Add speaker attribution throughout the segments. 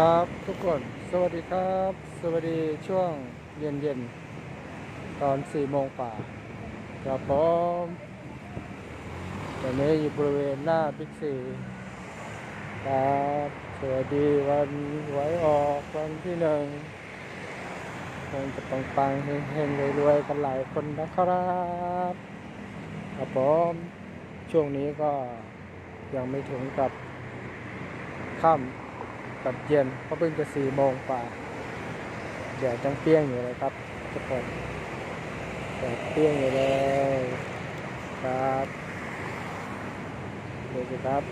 Speaker 1: ครับทุกคนสวัสดีครับ สวัสดีช่วงเย็นเย็นตอนสี่โมงป่าครับผมตอนนี้อยู่บริเวณหน้าบิ๊กซีครับสวัสดีวันหวยออกวันที่หนึ่งคงจะปังปังๆเฮงๆรวยๆกันหลายคนนะครับครับผมช่วงนี้ก็ยังไม่ถึงกับค่ำ กับเย็นเพราะเพิ่งจะสี่โมงกว่าแดดจังเปี้ยงอยู่เลยครับทุกคนแดดเปี้ยงอยู่เลยครับดูสิครับ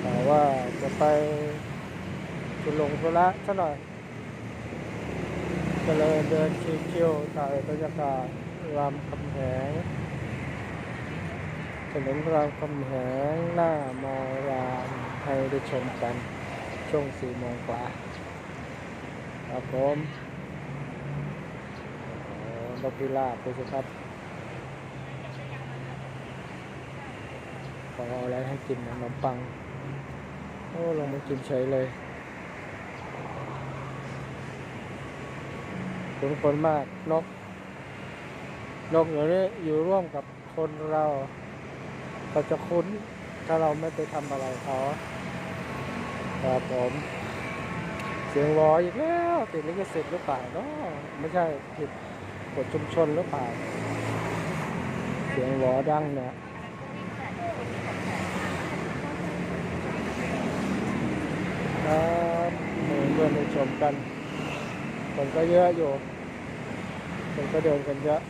Speaker 1: แต่ว่าจะไปจุลงธุระซะหน่อยก็เลยเดินชิวๆถ่ายบรรยากาศรามคำแหง ถนนรามคำแหงหน้ามอรามให้ได้ชมกันช่วงสี่โมงกว่าครับผมโอ้นกพิราบไปสิครับขอเอาอะไรให้กินนะขนมปัง โอ้ลงมากินเฉยเลยคนคนมากนก นกอย่านี้อยู่ร่วมกับคนเรา เขาจะคุ้น ถ้าเราไม่ไปทำอะไรเขาครับผมเสียงวออีกแล้วติดลิขสิทธิ์หรือเปล่าเนาะไม่ใช่ผิดกฎชุมชนหรือเปล่า เสียงวอดังเนี่ยครับเพื่อนๆได้ชมกันคนก็เยอะอยู่คนก็เดินกันเยอะ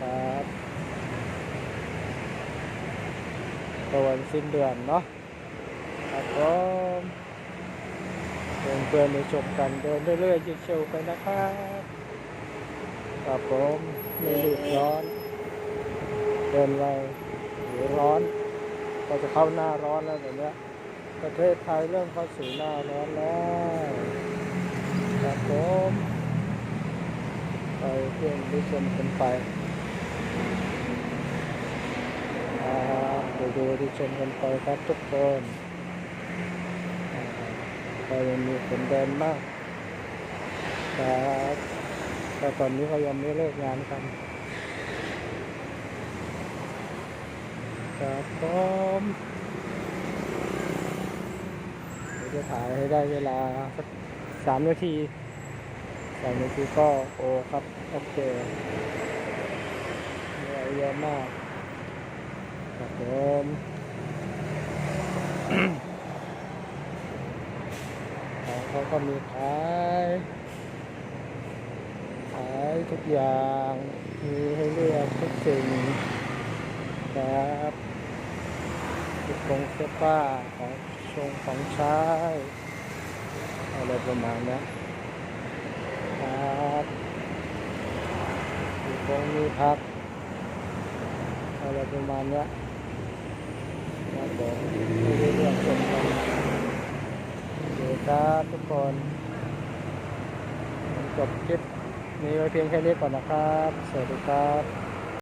Speaker 1: ครับะวันสิ้นเดือนเนาะครับผมเดินเพื่อนไปชมกันเดินเรื่อยๆเชียวๆไปนะครับครับผมม่รีบร้อน เดินไวหรือร้อนก็จะเข้าหน้าร้อนแล้วเดี๋ยวนี้ประเทศไทยเริ่มเข้าสู่หน้าร้อนแล้วครับผมไปเพื่อนไปชมกันไป ครับไป ดูที่ชมกันไปครับทุกคนอ่าก็ยังมีคนเดินมากครับแต่ตอนนี้เขายังไม่เลิกงานกันครับผมจะถ่ายให้ได้เวลาสักสามนาทีสามนาทีก็โอครับ โอเคเยอะมาก ครับผมของเขาก็มีขายขายทุกอย่างมีให้เลือกทุกสิ่งครับทุกงเสื้อผ้าของชงของใช้อะไรประมาณนี้ครับมีคงมีพักอะไรประมาณนี้ ครับผมด้เรื่องชมกันโอเครับทุกคนจบคลิปนี้ไว้เพียงแค่นี้ก่อนนะครับ สวัสดีครับ